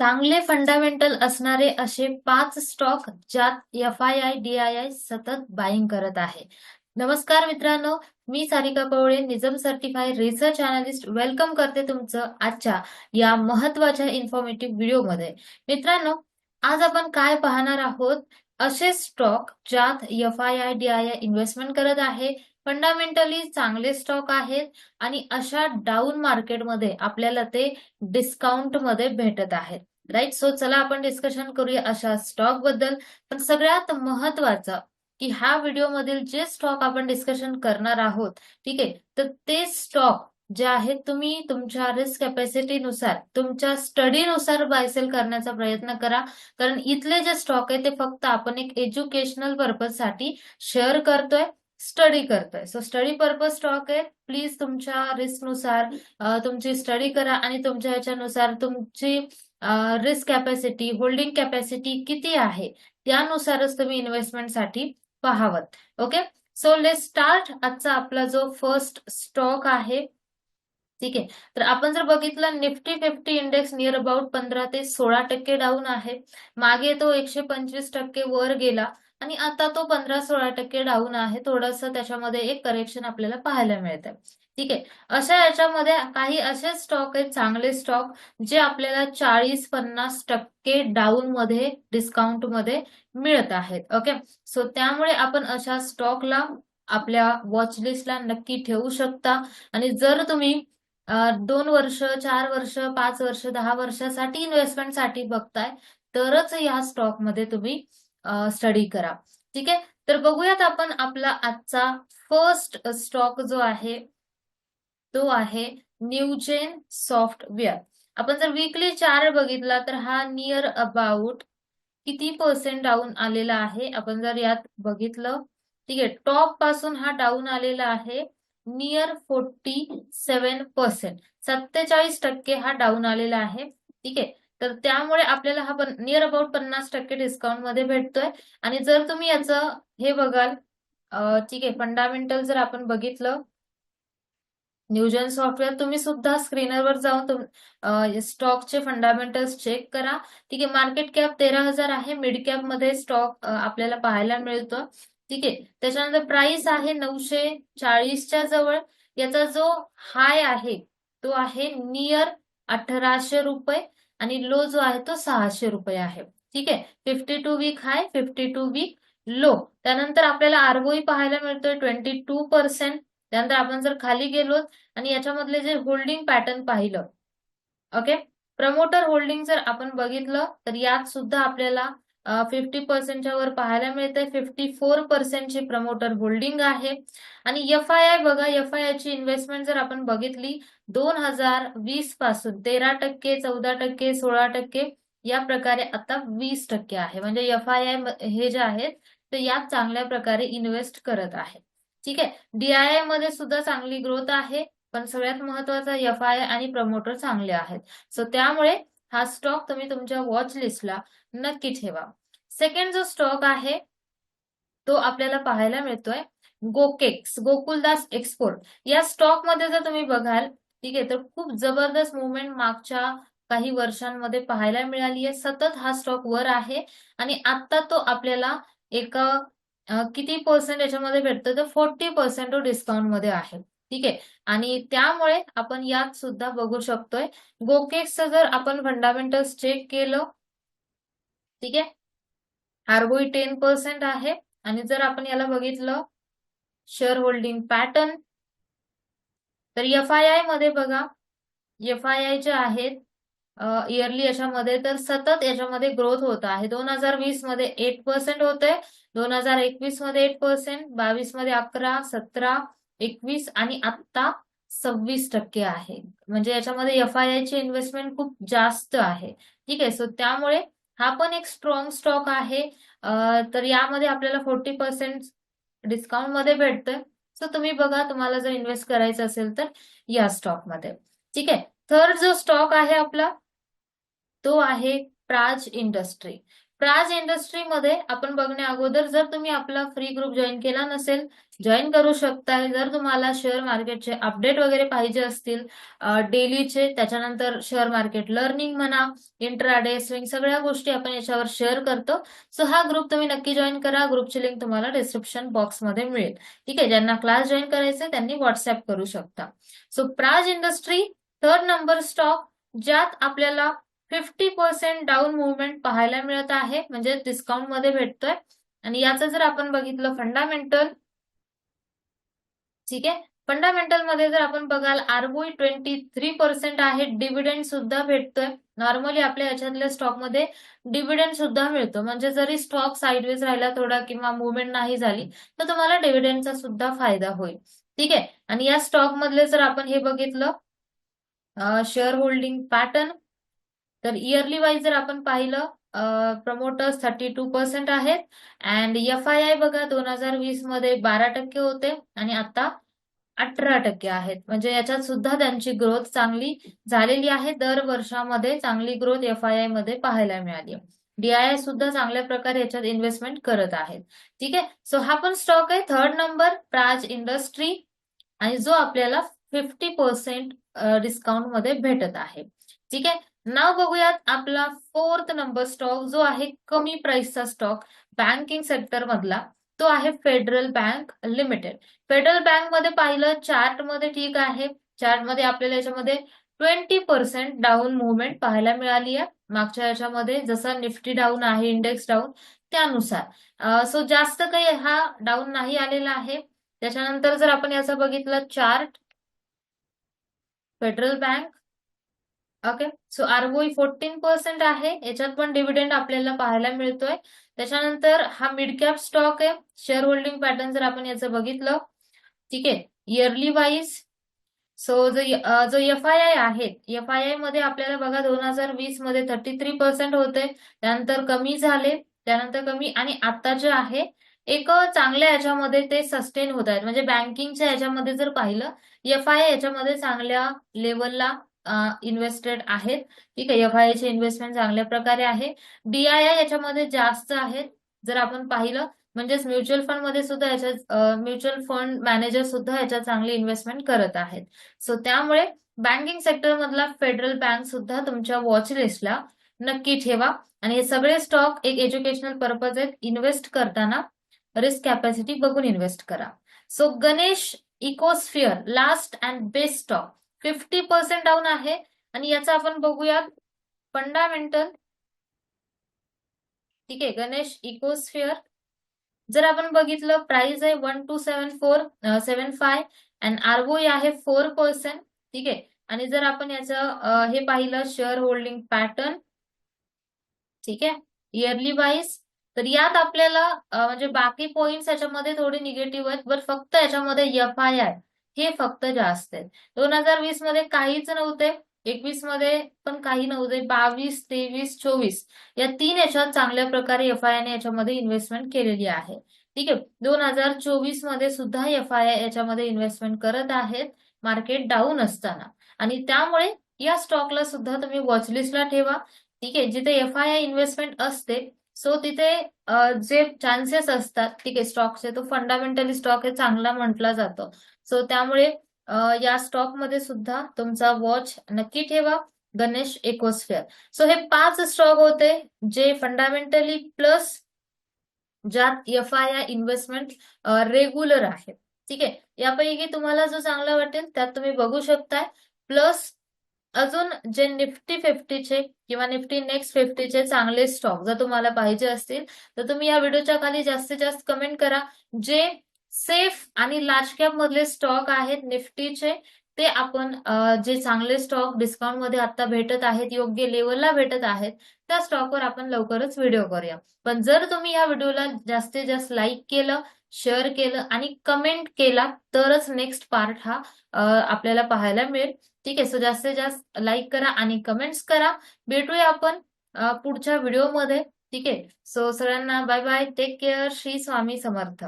चांगले फंडामेंटल असणारे असे पाच स्टॉक ज्यात F I I D I I सतत बाईंग करत आहे. नमस्कार मित्रांनो मी सारिका कवळे निजम सर्टिफाय रिसर्च अनालिस्ट वेलकम करते तुमचं आजच्या या महत्त्वाच्या इन्फॉर्मेटिव्ह व्हिडिओमध्ये मित्रांनो आज आपण काय पाहणार आहोत? असे स्टॉक ज्यात F I I D I I investment करत आहे. फंडामेंटली चांगले स्टॉक आहेत आणि अशा डाऊन मार्केटमध्ये आपल्याला ते डिस्काउंटमध्ये भेटत आहेत. राईट सो चला आपण डिस्कशन करूया अशा स्टॉकबद्दल. पण सगळ्यात महत्वाचं की ह्या व्हिडिओमधील जे स्टॉक आपण डिस्कशन करणार आहोत ठीक आहे? तर ते स्टॉक जे आहेत तुम्ही तुमच्या रिस्क कॅपॅसिटीनुसार तुमच्या स्टडीनुसार बायसेल करण्याचा प्रयत्न करा. कारण इथले जे स्टॉक आहे ते फक्त आपण एक एज्युकेशनल पर्पजसाठी शेअर करतोय. स्टडी करतोय. सो स्टडी पर्पज स्टॉक आहे. प्लीज तुमच्या रिस्कनुसार तुमची स्टडी करा आणि तुमच्या ह्याच्यानुसार तुमची रिस्क कॅपॅसिटी होल्डिंग कॅपॅसिटी किती आहे? त्यानुसारच तुम्ही इन्व्हेस्टमेंटसाठी पाहावं. ओके सो लेट स्टार्ट आजचा आपला जो फर्स्ट स्टॉक आहे ठीक आहे? तर आपण जर बघितलं nifty fifty index near about पंधरा ते सोळा टक्के डाऊन आहे. मागे तो एकशे पंचवीस टक्के वर गेला. आणि आता तो पंधरा सोळा टक्के डाऊन आहे. थोडस त्याच्यामध्ये एक करेक्शन आपल्याला पाहायला मिळतंय. ठीक आहे. अशा याच्यामध्ये काही असे स्टॉक आहेत चांगले स्टॉक जे आपल्याला चाळीस पन्नास टक्के डाऊन मध्ये डिस्काउंटमध्ये मिळत आहेत. ओके सो त्यामुळे आपण अशा स्टॉकला आपल्या वॉचलिस्टला नक्की ठेवू शकता. आणि जर तुम्ही दोन वर्ष चार वर्ष पाच वर्ष दहा वर्षासाठी इन्व्हेस्टमेंटसाठी बघताय तरच या स्टॉकमध्ये तुम्ही स्टडी करा. ठीक आहे? तर बघूयात आपण आपला आजचा फर्स्ट स्टॉक जो आहे तो आहे न्यूजेन सॉफ्टवेअर आपण जर वीकली चार बघितला तर हा नियर अबाउट किती पर्सेंट डाऊन आलेला आहे? आपण जर यात बघितलं ठीक आहे? टॉपपासून हा डाऊन आलेला आहे नियर फोर्टी सेवन पर्सेंट सत्तेचाळीस टक्के हा डाऊन आलेला आहे ठीक आहे? तर त्यामुळे आपल्याला हा नियर अबाउट पन्नास टक्के डिस्काउंटमध्ये भेटतोय. आणि जर तुम्ही याचं हे बघाल ठीक आहे फंडामेंटल जर आपण बघितलं न्यूजन सॉफ्टवेअर तुम्ही सुद्धा स्क्रीनरवर जाऊन स्टॉकचे फंडामेंटल्स चेक करा. ठीक आहे मार्केट कॅप तेरा हजार आहे मिड कॅपमध्ये स्टॉक आपल्याला पाहायला मिळतो ठीक आहे त्याच्यानंतर प्राइस आहे नऊशे चाळीसच्या जवळ. याचा जो हाय आहे तो आहे नियर अठराशे रुपये. आणि लो जो आहे तो सहाशे रुपये आहे. ठीक आहे? Fifty two week high fifty two week low त्यानंतर आपल्याला आरओई पाहायला मिळतोय ट्वेंटी टू पर्सेंट त्यानंतर आपण जर खाली गेलो आणि याच्यामधले जे होल्डिंग पॅटर्न पाहिलं ओके प्रमोटर होल्डिंग जर आपण बघितलं तर यात सुद्धा आपल्याला फिफ्टी पर्सेंटच्या वर पाहायला मिळते फिफ्टी फोर पर्सेंटची प्रमोटर होल्डिंग आहे. आणि एफ आय आय बघा एफ आय आयची इन्व्हेस्टमेंट जर आपण बघितली दोन हजार वीसपासून तेरा टक्के चौदा टक्के सोळा टक्के या प्रकारे आता वीस टक्के आहे. म्हणजे एफ आय आय हे जे आहेत ते यात चांगल्या प्रकारे इन्व्हेस्ट करत आहे. ठीक आहे? डीआयआयमध्ये सुद्धा चांगली ग्रोथ आहे पण सगळ्यात महत्त्वाचा एफ आय आणि प्रमोटर चांगले आहेत. सो त्यामुळे हा स्टॉक तुम्ही तुमच्या वॉच लिस्टला नक्की ठेवा. सेकंड जो स्टॉक आहे तो आपल्याला पाहायला मिळतोय गोकेक्स गोकुलदास एक्सपोर्ट या स्टॉकमध्ये जर तुम्ही बघाल ठीक आहे. तर खूप जबरदस्त मुवमेंट मागच्या काही वर्षांमध्ये पाहायला मिळाली आहे. सतत हा स्टॉक वर आहे. आणि आता तो आपल्याला एका किती पर्सेंट याच्यामध्ये भेटतो? तर फोर्टी पर्सेंट डिस्काउंटमध्ये आहे. ठीक आहे. आणि त्यामुळे आपण यात सुद्धा बघू शकतोय. गोकेक्सचं जर आपण फंडामेंटल्स चेक केलं ठीक आहे. आरबोई टेन पर्सेंट आहे. आणि जर आपण याला बघितलं शेअर होल्डिंग पॅटर्न तर एफ आय आयमध्ये बघा एफ आय आय जे आहेत इयरली याच्यामध्ये तर सतत याच्यामध्ये ग्रोथ होत आहे. दोन हजार वीसमध्ये एट पर्सेंट होते दोन हजार एकवीसमध्ये एट पर्सेंट बावीसमध्ये अकरा सतरा एकवीस आणि आत्ता सव्वीस टक्के आहे. म्हणजे याच्यामध्ये एफ आय आय ची इन्व्हेस्टमेंट खूप जास्त आहे. ठीक आहे सो त्यामुळे हा पण एक स्ट्रॉंग स्टॉक आहे. तर यामध्ये आपल्याला फोर्टी पर्सेंट डिस्काउंटमध्ये भेटतोय. सो तुम्ही बघा तुम्हाला जर इन्व्हेस्ट करायचं असेल तर या स्टॉकमध्ये ठीक आहे? थर्ड जो स्टॉक आहे आपला तो आहे प्राज इंडस्ट्री प्राज इंडस्ट्रीमध्ये आपण बघण्या अगोदर जर तुम्ही आपला फ्री ग्रुप जॉईन केला नसेल जॉईन करू शकता जर तुम्हाला शेअर मार्केटचे अपडेट वगैरे पाहिजे असतील डेलीचे त्याच्यानंतर शेअर मार्केट लर्निंग म्हणा इंट्राडे स्विंग सगळ्या गोष्टी आपण याच्यावर शेअर करतो. सो हा ग्रुप तुम्ही नक्की जॉईन करा. ग्रुपची लिंक तुम्हाला डिस्क्रिप्शन बॉक्समध्ये मिळेल. ठीक आहे? ज्यांना क्लास जॉईन करायचे त्यांनी व्हॉट्सअप करू शकता. So Praj industry third number stock ज्यात आपल्याला फिफ्टी पर्सेंट डाऊन मुवमेंट पाहायला मिळत आहे. म्हणजे डिस्काउंटमध्ये भेटतोय. आणि याचं जर आपण बघितलं फंडामेंटल ठीक आहे? फंडामेंटलमध्ये जर आपण बघाल आरबोई ट्वेंटी थ्री पर्सेंट आहे. डिव्हिडंड सुद्धा भेटतोय. नॉर्मली आपल्या याच्यातल्या स्टॉकमध्ये डिव्हिडंड सुद्धा मिळतो. म्हणजे जरी स्टॉक साईडवेज राहिला थोडा किंवा मुवमेंट नाही झाली तर तुम्हाला डिव्हिडंडचा सुद्धा फायदा होईल. ठीक आहे? आणि या स्टॉक मधले जर आपण हे बघितलं शेअर होल्डिंग पॅटर्न तर इयरली वाईज जर आपण पाहिलं promoters thirty two percent and F I I I बघा दोन हजार वीसमध्ये बारा टक्के होते आणि आता अठरा टक्के आहेत. म्हणजे याच्यात सुद्धा त्यांची ग्रोथ चांगली झालेली आहे. दर वर्षामध्ये चांगली ग्रोथ एफ आय आयमध्ये पाहायला मिळाली. डीआयआय सुद्धा चांगल्या प्रकारे याच्यात इन्व्हेस्टमेंट करत आहेत. ठीक आहे? सो हा पण स्टॉक आहे. थर्ड नंबर प्राज इंडस्ट्री आणि जो आपल्याला फिफ्टी पर्सेंट डिस्काउंटमध्ये भेटत आहे. ठीक आहे? नाव बघूयात आपला फोर्थ नंबर स्टॉक जो आहे कमी प्राइसचा स्टॉक बँकिंग सेक्टर मधला तो आहे फेडरल बँक लिमिटेड फेडरल बँकमध्ये पाहिलं चार्टमध्ये ठीक आहे. चार्टमध्ये आपल्याला याच्यामध्ये ट्वेंटी पर्सेंट डाऊन मुवमेंट पाहायला मिळाली आहे. मागच्या याच्यामध्ये जसा निफ्टी डाऊन आहे इंडेक्स डाऊन त्यानुसार. सो जास्त काही हा डाऊन नाही आलेला आहे. त्याच्यानंतर जर आपण याचा बघितलं chart Federal Bank okay so ROE fourteen percent आहे. याच्यात पण डिव्हिडंड आपल्याला पाहायला मिळतोय. त्याच्यानंतर हा मिड कॅप स्टॉक आहे. शेअर होल्डिंग पॅटर्न जर आपण याचं बघितलं ठीक आहे. इयरली वाईज सो जो जो एफ आय आय आहे एफ आय आयमध्ये आपल्याला बघा दोन हजार वीसमध्ये थर्टी थ्री पर्सेंट होते. त्यानंतर कमी झाले. त्यानंतर कमी आणि आता जे आहे एक चांगल्या याच्यामध्ये ते सस्टेन होत आहेत. म्हणजे बँकिंगच्या याच्यामध्ये जर पाहिलं एफ आय याच्यामध्ये चांगल्या लेवलला इन्व्हेस्टेड आहेत. ठीक आहे एफ आय चे इन्व्हेस्टमेंट चांगल्या प्रकारे आहे. डीआयआय याच्यामध्ये जास्त आहेत जर आपण पाहिलं. म्हणजेच म्युच्युअल फंडमध्ये सुद्धा याच्यात म्युच्युअल फंड मॅनेजर सुद्धा याच्यात चांगली इन्व्हेस्टमेंट करत आहेत. सो त्यामुळे बँकिंग सेक्टर मधला फेडरल बँक सुद्धा तुमच्या वॉच लिस्टला नक्की ठेवा. आणि हे सगळे स्टॉक एक एज्युकेशनल पर्पज आहेत. इन्व्हेस्ट करताना रिस्क कॅपॅसिटी बघून इन्व्हेस्ट करा. So Ganesh Ecosphere last and best stock fifty percent down आहे. आणि याचा आपण बघूयात फंडामेंटल ठीक आहे गणेश इकोस्फिअर जर आपण बघितलं प्राइस आहे one two seven four seven five and ROE आहे फोर पर्सेंट ठीक आहे आणि जर आपण याचं हे पाहिलं शेअर होल्डिंग पॅटर्न ठीक आहे इयरली वाईज तर यात आपल्याला म्हणजे बाकी पॉइंट्स याच्यामध्ये थोडे निगेटिव्ह आहेत बट फक्त याच्यामध्ये एफ आय आय हे फक्त जास्त आहेत. दोन हजार वीसमध्ये काहीच नव्हते. एकवीसमध्ये पण काही नव्हते. बावीस तेवीस चोवीस या तीन याच्यात चांगल्या प्रकारे एफ आय आय याच्यामध्ये इन्व्हेस्टमेंट केलेली आहे. ठीक आहे. दोन हजार चोवीसमध्ये सुद्धा एफ आय आय याच्यामध्ये इन्व्हेस्टमेंट करत आहेत. मार्केट डाऊन असताना. आणि त्यामुळे या स्टॉकला सुद्धा तुम्ही वॉचलिस्टला ठेवा. ठीक आहे. जिथे एफ आय आय इन्व्हेस्टमेंट असते सो तिथे जे चान्सेस असतात ठीक आहे स्टॉकचे तो फंडामेंटली स्टॉक हे चांगला म्हटला जातो. सो त्यामुळे या स्टॉकमध्ये सुद्धा तुमचा वॉच नक्की ठेवा गणेश इकोस्फिअर सो हे पाच स्टॉक होते जे फंडामेंटली प्लस ज्यात F I I investment regular आहे. ठीक आहे? यापैकी तुम्हाला जो चांगला वाटेल त्यात तुम्ही बघू शकताय. प्लस अजून जे निफ्टी फिफ्टीचे किंवा निफ्टी नेक्स्ट फिफ्टीचे चांगले स्टॉक जर तुम्हाला पाहिजे असतील तर तुम्ही या व्हिडिओच्या खाली जास्तीत जास्त कमेंट करा जे सेफ आणि लार्ज कॅप मधले स्टॉक आहेत निफ्टीचे. ते आपण जे चांगले स्टॉक डिस्काउंटमध्ये आता भेटत आहेत योग्य लेवलला भेटत आहेत त्या स्टॉकवर आपण लवकरच व्हिडिओ करूया. पण जर तुम्ही या व्हिडिओला जास्तीत जास्त लाईक केलं शेअर केलं आणि कमेंट केला तरच नेक्स्ट पार्ट हा आपल्याला पाहायला मिळेल. ठीक आहे? सो जास्तीत जास्त लाईक करा आणि कमेंट्स करा. भेटूया आपण पुढच्या व्हिडिओमध्ये ठीक आहे? सो सगळ्यांना bye bye take care Shri Swami Samarth.